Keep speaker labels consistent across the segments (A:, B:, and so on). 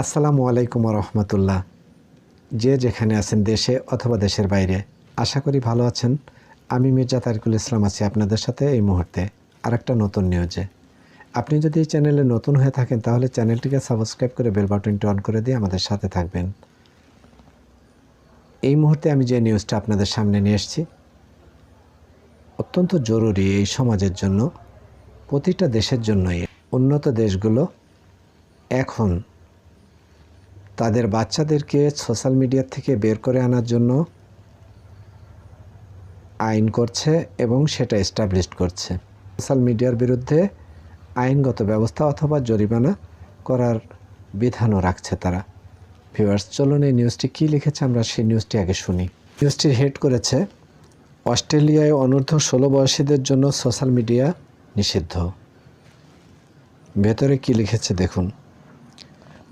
A: আসসালামু আলাইকুম রহমতুল্লাহ যে যেখানে আছেন দেশে অথবা দেশের বাইরে, আশা করি ভালো আছেন। আমি মির্জা তারিকুল ইসলাম আছি আপনাদের সাথে এই মুহূর্তে। আরেকটা নতুন নিউজে। আপনি যদি এই চ্যানেলে নতুন হয়ে থাকেন, তাহলে চ্যানেলটিকে সাবস্ক্রাইব করে বেল বাটনটি অন করে দিয়ে আমাদের সাথে থাকবেন। এই মুহূর্তে আমি যে নিউজটা আপনাদের সামনে নিয়ে এসেছি, অত্যন্ত জরুরি এই সমাজের জন্য, প্রতিটা দেশের জন্যই। উন্নত দেশগুলো এখন তাদের বাচ্চাদেরকে সোশ্যাল মিডিয়া থেকে বের করে আনার জন্য আইন করছে এবং সেটা এস্টাবলিশ করছে। সোশ্যাল মিডিয়ার বিরুদ্ধে আইনগত ব্যবস্থা অথবা জরিমানা করার বিধানও রাখছে তারা। ভিউয়ার্স, চলুন এই নিউজটি কী লিখেছে আমরা সেই নিউজটি আগে শুনি। নিউজটির হেড করেছে, অস্ট্রেলিয়ায় অনূর্ধ্ব ষোলো বয়সীদের জন্য সোশ্যাল মিডিয়া নিষিদ্ধ। ভেতরে কি লিখেছে দেখুন,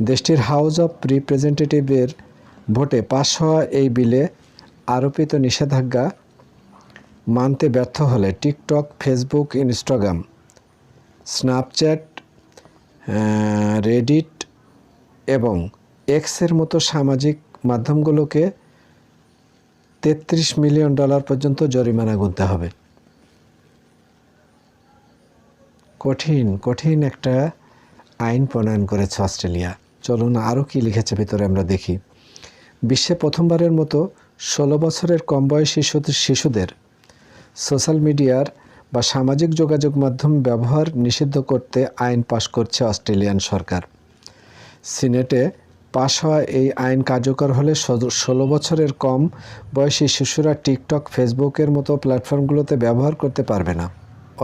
A: দেশটির হাউস অব রিপ্রেজেন্টেটিভের ভোটে পাশ হওয়া এই বিলে আরোপিত নিষেধাজ্ঞা মানতে ব্যর্থ হলে TikTok, Facebook, Instagram Snapchat Reddit এবং এক্সের মতো সামাজিক মাধ্যমগুলোকে তেত্রিশ মিলিয়ন ডলার পর্যন্ত জরিমানা গুনতে হবে। কঠিন কঠিন একটা আইন প্রণয়ন করেছে অস্ট্রেলিয়া। চলুন আরও কী লিখেছে ভিতরে আমরা দেখি। বিশ্বে প্রথমবারের মতো ষোলো বছরের কম বয়সী শিশু শিশুদের সোশ্যাল মিডিয়ার বা সামাজিক যোগাযোগ মাধ্যম ব্যবহার নিষিদ্ধ করতে আইন পাশ করছে অস্ট্রেলিয়ান সরকার। সিনেটে পাশ হওয়া এই আইন কার্যকর হলে ষোলো বছরের কম বয়সী শিশুরা টিকটক, ফেসবুকের মতো প্ল্যাটফর্মগুলোতে ব্যবহার করতে পারবে না।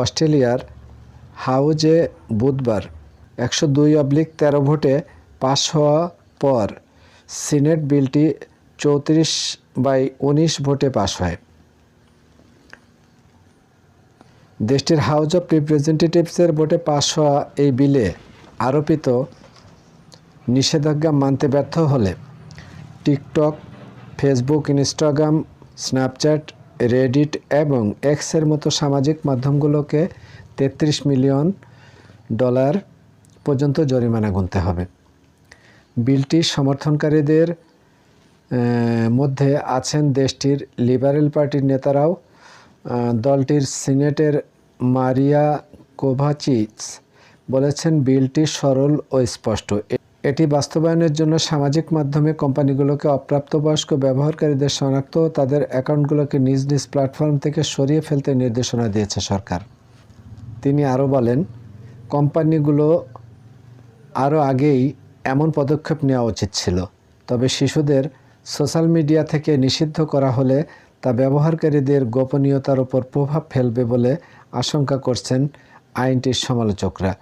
A: অস্ট্রেলিয়ার হাউজে বুধবার একশো দুই অবলিক তেরো ভোটে পাশ হওয়া পর সিনেট বিলটি চৌত্রিশ বাই উনিশ ভোটে পাশ হয়। দেশটির হাউস অফ রিপ্রেজেন্টেটিভসের ভোটে পাশ হওয়া এই বিলে আরোপিত নিষেধাজ্ঞা মানতে ব্যর্থ হলে TikTok, Facebook, Instagram, Snapchat, Reddit এবং এক্সের মতো সামাজিক মাধ্যমগুলোকে তেত্রিশ মিলিয়ন ডলার পর্যন্ত জরিমানা গুনতে হবে। বিলটি সমর্থনকারীদের মধ্যে আছেন দেশটির লিবারেল পার্টির নেতারাও দলটির সিনেটের মারিয়া কোভাচিচ বলেছেন, বিলটি সরল ও স্পষ্ট। এটি বাস্তবায়নের জন্য সামাজিক মাধ্যমে কোম্পানিগুলোকে অপ্রাপ্তবয়স্ক ব্যবহারকারীদের শনাক্ত তাদের অ্যাকাউন্টগুলোকে নিজ নিজ প্ল্যাটফর্ম থেকে সরিয়ে ফেলতে নির্দেশনা দিয়েছে সরকার। তিনি আরও বলেন, কোম্পানিগুলো আরও আগেই এমন পদক্ষেপ নেওয়া উচিত ছিল, তবে শিশুদের সোশ্যাল মিডিয়া থেকে নিষিদ্ধ করা হলে তা ব্যবহারকারীদের গোপনীয়তার ওপর প্রভাব ফেলবে বলে আশঙ্কা করছেন আইনটির সমালোচকরা।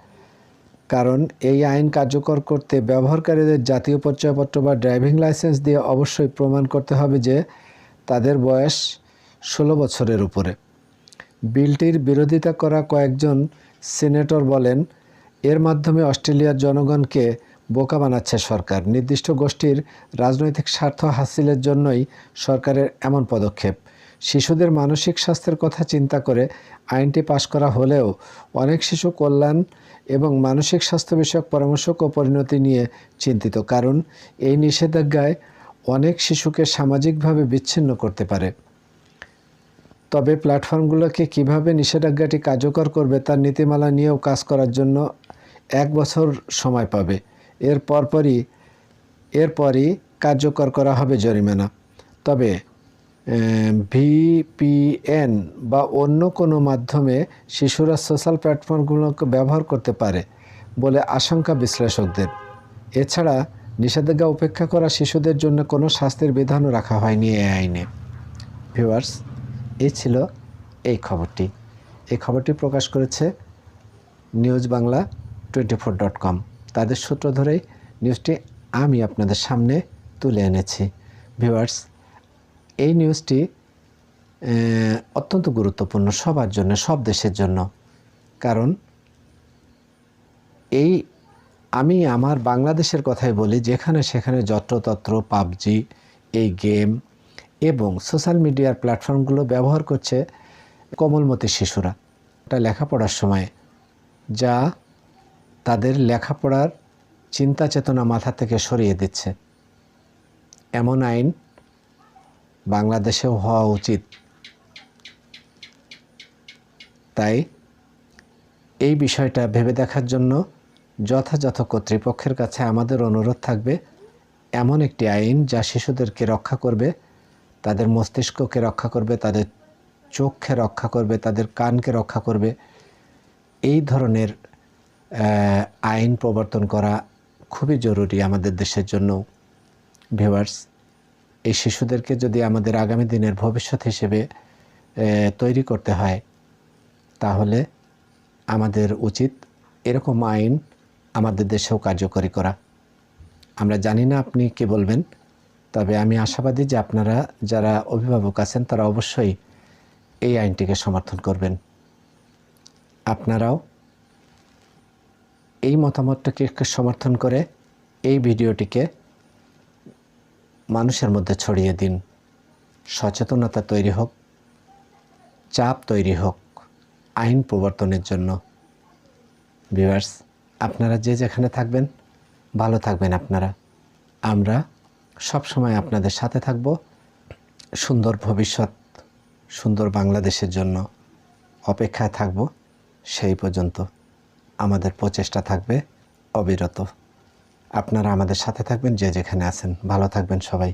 A: কারণ এই আইন কার্যকর করতে ব্যবহারকারীদের জাতীয় পরিচয়পত্র বা ড্রাইভিং লাইসেন্স দিয়ে অবশ্যই প্রমাণ করতে হবে যে তাদের বয়স ষোলো বছরের উপরে। বিলটির বিরোধিতা করা কয়েকজন সিনেটর বলেন, এর মাধ্যমে অস্ট্রেলিয়ার জনগণকে বোকা বানাচ্ছে সরকার। নির্দিষ্ট গোষ্ঠীর রাজনৈতিক স্বার্থ হাসিলের জন্যই সরকারের এমন পদক্ষেপ। শিশুদের মানসিক স্বাস্থ্যের কথা চিন্তা করে আইনটি পাশ করা হলেও অনেক শিশু কল্যাণ এবং মানসিক স্বাস্থ্য বিষয়ক পরামর্শ ও পরিণতি নিয়ে চিন্তিত। কারণ এই নিষেধাজ্ঞায় অনেক শিশুকে সামাজিকভাবে বিচ্ছিন্ন করতে পারে। তবে প্ল্যাটফর্মগুলোকে কীভাবে নিষেধাজ্ঞাটি কার্যকর করবে তার নীতিমালা নিয়েও কাজ করার জন্য এক বছর সময় পাবে। এর পরপরই এরপরই কার্যকর করা হবে জরিমানা। তবে ভিপিএন বা অন্য কোনো মাধ্যমে শিশুরা সোশ্যাল প্ল্যাটফর্মগুলোকে ব্যবহার করতে পারে বলে আশঙ্কা বিশ্লেষকদের। এছাড়া নিষেধাজ্ঞা উপেক্ষা করা শিশুদের জন্য কোনো শাস্তির বিধানও রাখা হয়নি এই আইনে। ভিউয়ার্স, এই ছিল এই খবরটি। এই খবরটি প্রকাশ করেছে news Bangla twenty four dot com. তাদের সূত্র ধরেই নিউজটি আমি আপনাদের সামনে তুলে এনেছি। ভিউয়ার্স, এই নিউজটি অত্যন্ত গুরুত্বপূর্ণ সবার জন্য, সব দেশের জন্য। কারণ এই আমি আমার বাংলাদেশের কথাই বলি, যেখানে সেখানে যত্রতত্র পাবজি, এই গেম এবং সোশ্যাল মিডিয়ার প্ল্যাটফর্মগুলো ব্যবহার করছে কোমলমতি শিশুরা। এটা লেখাপড়ার সময়, যা তাদের লেখাপড়ার চিন্তা চেতনা মাথা থেকে সরিয়ে দিচ্ছে। এমন আইন বাংলাদেশেও হওয়া উচিত। তাই এই বিষয়টা ভেবে দেখার জন্য যথাযথ কর্তৃপক্ষের কাছে আমাদের অনুরোধ থাকবে, এমন একটি আইন যা শিশুদেরকে রক্ষা করবে, তাদের মস্তিষ্ককে রক্ষা করবে, তাদের চোখকে রক্ষা করবে, তাদের কানকে রক্ষা করবে, এই ধরনের আইন প্রবর্তন করা খুবই জরুরি আমাদের দেশের জন্য। ভিউয়ার্স এই শিশুদেরকে যদি আমাদের আগামী দিনের ভবিষ্যৎ হিসেবে তৈরি করতে হয়, তাহলে আমাদের উচিত এরকম আইন আমাদের দেশেও কার্যকরী করা। আমরা জানি না আপনি কি বলবেন, তবে আমি আশাবাদী যে আপনারা যারা অভিভাবক আছেন, তারা অবশ্যই এই আইনটিকে সমর্থন করবেন। আপনারাও এই মতামতটাকে সমর্থন করে এই ভিডিওটিকে মানুষের মধ্যে ছড়িয়ে দিন। সচেতনতা তৈরি হোক, চাপ তৈরি হোক, আইন প্রবর্তনের জন্য। ভিউয়ার্স, আপনারা যে যেখানে থাকবেন, ভালো থাকবেন আপনারা। আমরা সব সময় আপনাদের সাথে থাকব। সুন্দর ভবিষ্যৎ, সুন্দর বাংলাদেশের জন্য অপেক্ষায় থাকব। সেই পর্যন্ত। আমাদের প্রচেষ্টা থাকবে অবিরত। আপনারা আমাদের সাথে থাকবেন যে যেখানে আছেন। ভালো থাকবেন সবাই।